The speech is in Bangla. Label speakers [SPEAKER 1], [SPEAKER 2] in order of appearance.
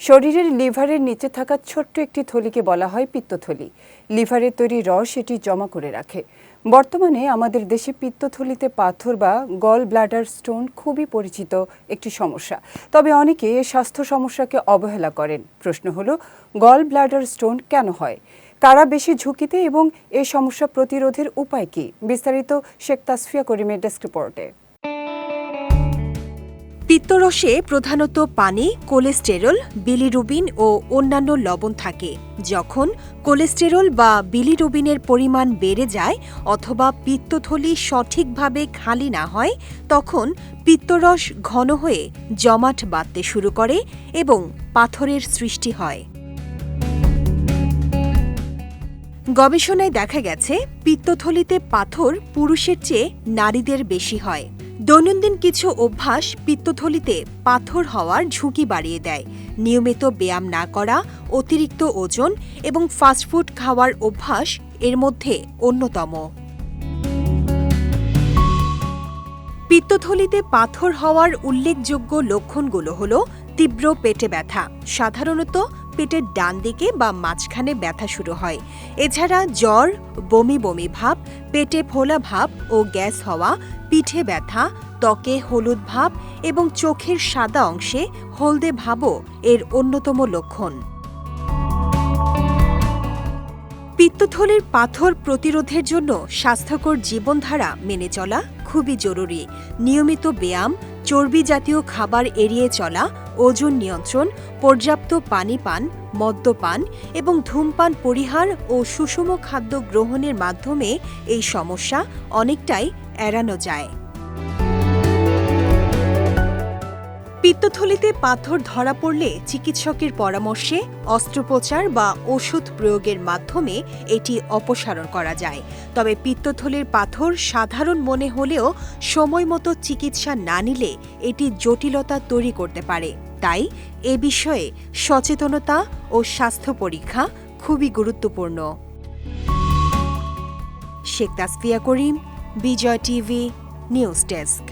[SPEAKER 1] শরীরের লিভারের নিচে থাকা ছোট্ট একটি থলিকে বলা হয় পিত্তথলি। লিভারের তৈরি রস এটি জমা করে রাখে। বর্তমানে আমাদের দেশে পিত্তথলিতে পাথর বা গল ব্লাডার স্টোন খুবই পরিচিত একটি সমস্যা। তবে অনেকে এ স্বাস্থ্য সমস্যাকে অবহেলা করেন। প্রশ্ন হল, গল ব্লাডার স্টোন কেন হয়? কারা বেশি ঝুঁকিতে এবং এ সমস্যা প্রতিরোধের উপায় কি? বিস্তারিত শেখ তাসফিয়া করিমের ডেস্ক রিপোর্টে।
[SPEAKER 2] পিত্তরসে প্রধানত পানি, কোলেস্টেরল, বিলিরুবিন ও অন্যান্য লবণ থাকে। যখন কোলেস্টেরল বা বিলিরুবিনের পরিমাণ বেড়ে যায় অথবা পিত্তথলি সঠিকভাবে খালি না হয়, তখন পিত্তরস ঘন হয়ে জমাট বাঁধতে শুরু করে এবং পাথরের সৃষ্টি হয়। গবেষণায় দেখা গেছে, পিত্তথলিতে পাথর পুরুষের চেয়ে নারীদের বেশি হয়। দৈনন্দিন কিছু অভ্যাস পিত্তথলিতে পাথর হওয়ার ঝুঁকি বাড়িয়ে দেয়। নিয়মিত ব্যায়াম না করা, অতিরিক্ত ওজন এবং ফাস্টফুড খাওয়ার অভ্যাস এর মধ্যে অন্যতম। পিত্তথলিতে পাথর হওয়ার উল্লেখযোগ্য লক্ষণগুলো হল তীব্র পেটে ব্যথা, সাধারণত পেটের ডান দিকে বা মাঝখানে ব্যথা শুরু হয়। এছাড়া জ্বর, বমি বমি ভাব, পেটে ফোলা ভাব ও গ্যাস হওয়া, পিঠে ব্যথা, ত্বকে হলুদ ভাব এবং চোখের সাদা অংশে হলদে ভাবও এর অন্যতম লক্ষণ। পিত্তথলির পাথর প্রতিরোধের জন্য স্বাস্থ্যকর জীবনধারা মেনে চলা খুবই জরুরি। নিয়মিত ব্যায়াম, চর্বি জাতীয় খাবার এড়িয়ে চলা ওজন নিয়ন্ত্রণ, পর্যাপ্ত পানি পান মদ্যপান এবং ধূমপান পরিহার ও সুষম খাদ্য গ্রহণের মাধ্যমে এই সমস্যা অনেকটাই এড়ানো যায়। পিত্তথলিতে পাথর ধরা পড়লে চিকিৎসকের পরামর্শে অস্ত্রোপচার বা ওষুধ প্রয়োগের মাধ্যমে এটি অপসারণ করা যায়। তবে পিত্তথলির পাথর সাধারণ মনে হলেও সময় মতো চিকিৎসা না নিলে এটি জটিলতা তৈরি করতে পারে। তাই এ বিষয়ে সচেতনতা ও স্বাস্থ্য পরীক্ষা খুবই গুরুত্বপূর্ণ। Sheikh Tasfia Karim, Bijoy TV, news desk.